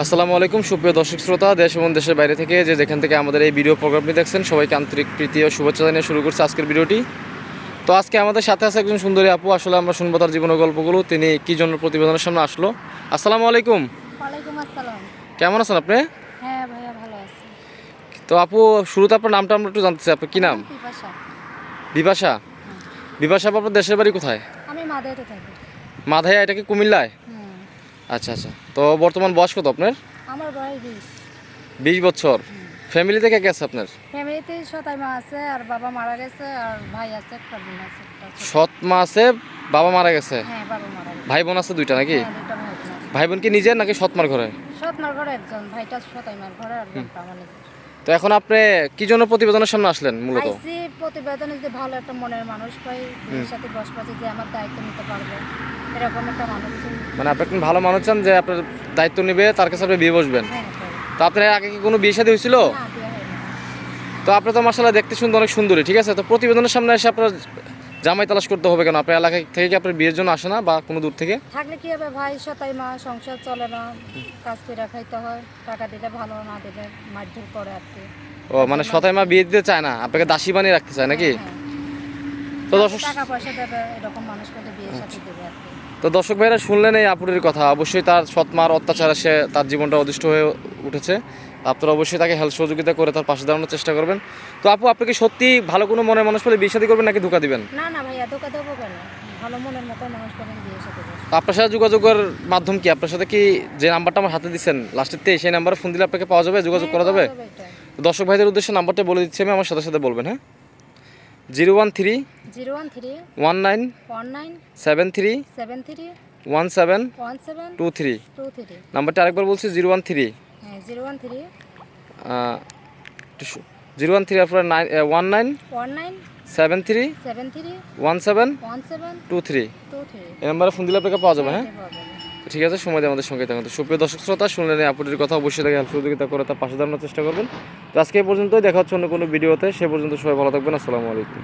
আসসালামু আলাইকুম সুপ্রিয় দর্শক শ্রোতা দেশ এবং দেশের বাইরে থেকে যে যেখান থেকে আমাদের এই ভিডিও প্রোগ্রামটি দেখছেন সবাইকে আন্তরিক প্রীতি ও শুভেচ্ছা জানিয়ে শুরু করছে আজকের ভিডিওটি। তো আজকে আমাদের সাথে আছে একজন সুন্দরী আপু আসলে আমরা শুনব তার জীবনের গল্পগুলো তিনি কি জন্য প্রতিবেদনের সামনে আসলো। আসসালামু আলাইকুম। কেমন আছেন আপনি? হ্যাঁ তো আপু শুরুতে আপনার নামটা আমরা একটু জানতে চাই আপনার কী নাম? বিপাশা। বিপাশা? আপনার দেশের বাড়ি কোথায়? মাধায়া এটা কি কুমিল্লায়? আচ্ছা আচ্ছা। তো বর্তমান বয়স কত আপনার? আমার বয়স বিশ। বিশ বছর। ফ্যামিলি থেকে কে আছে আপনার? ফ্যামিলিতে সতাই মা আছে আর বাবা মারা গেছে আর ভাই আছে একটা বোন আছে সৎ মা আছে বাবা মারা গেছে? হ্যাঁ বাবা মারা গেছে। ভাই বোন আছে দুইটা নাকি? হ্যাঁ, ভাই বোন কি নিজের নাকি সৎমার ঘরে? সৎ মার ঘরে একজন ভাইটা সতাই মার ঘরে আর বোনটা নিজের। তো এখন আপনি কি জন্য প্রতিবেদনের সামনে আসলেন মূলত? আইসি প্রতিবেদনে যদি ভালো একটা মনের মানুষ পাই বিয়ের সাথে বস পাচ্ছি যে আমার দায়িত্ব নিতে পারবে এরকম একটা মানুষ মানে আপনি একজন ভালো মানুষ চান যে আপনার দায়িত্ব নেবে তার কাছে আপনি বিয়ে বসবেন। হ্যাঁ তো আপনার আগে কি কোনো বিয়ে শাদী হয়েছিল? তো আপনি তো মাসাল্লাহ দেখতে শুনতে অনেক সুন্দরী ঠিক আছে? তো প্রতিবেদনের সামনে এসে আপনার জামাই তালাশ করতে হবে কেন? আপনার এলাকা থেকে কি আপনার বিয়ের জন্য আসে না বা কোনো দূর থেকে? থাকলে কি হবে ভাই? সতাই মা সংসার চলে না। কাজ করে খাইতে হয়। টাকা দিলে ভালো না দিলে মারধর করে আর কি। ও মানে সতাই মা বিয়ে দিতে চায় না আপনাকে দাসী বানিয়ে রাখতে চায় নাকি? হ্যাঁ। তো দর্শক টাকা পয়সা দেবে এরকম মানুষ বিয়ের সাথে দেবে আর কি। তো দর্শক ভাইরা শুনলেন এই আপুরের কথা অবশ্যই তার সৎমার অত্যাচারে সে তার জীবনটা অদৃষ্ট হয়ে উঠেছে। আপনারা অবশ্যই তাকে হেল্প সহযোগিতা করে তার পাশে দাঁড়ানোর চেষ্টা করবেন। তো আপু আপনি কি সত্যি ভালো কোনো মনের মানুষ পেলে বিয়ে শাদী করবেন নাকি ধোকা দিবেন? না না ভাইয়া ধোকা দেবো কেন? ভালো মনের মতো মানুষ পেলে বিয়ের সাথে বসবে তো আপনার সাথে যোগাযোগের মাধ্যম কি? আপনার সাথে কি যে নাম্বারটা আমার হাতে দিচ্ছেন লাস্টের তে সেই নাম্বারে ফোন দিলে আপনাকে পাওয়া যাবে যোগাযোগ করা যাবে? দর্শক ভাইদের উদ্দেশ্যে নাম্বারটা বলে দিচ্ছি আমি আমার সাথে সাথে বলবেন হ্যাঁ? Zero one three zero one three one nine one nine seven three seven three one seven one seven two three. Two three. নাম্বারটা আরেকবার বলছি জিরো ওয়ান থ্রি। হ্যাঁ zero one three. Zero one three আপনার nine one nine one nine seven three seven three one seven one seven two three. Two three. এই নাম্বারে phone দিলে আপনাকে পাওয়া যাবে হ্যাঁ? ঠিক আছে, সময় আমাদের সঙ্গে থাকুন তো সুপ্রিয় দর্শক শ্রোতা, শুনলেন আপুটির কথা, অবশ্যই তাকে সহযোগিতা করে তার পাশে দাঁড়ানোর চেষ্টা করবেন। তো আজকে এই পর্যন্তই, দেখা হচ্ছে অন্য কোনো ভিডিওতে। সে পর্যন্ত সবাই ভালো থাকবেন, আসসালামু আলাইকুম।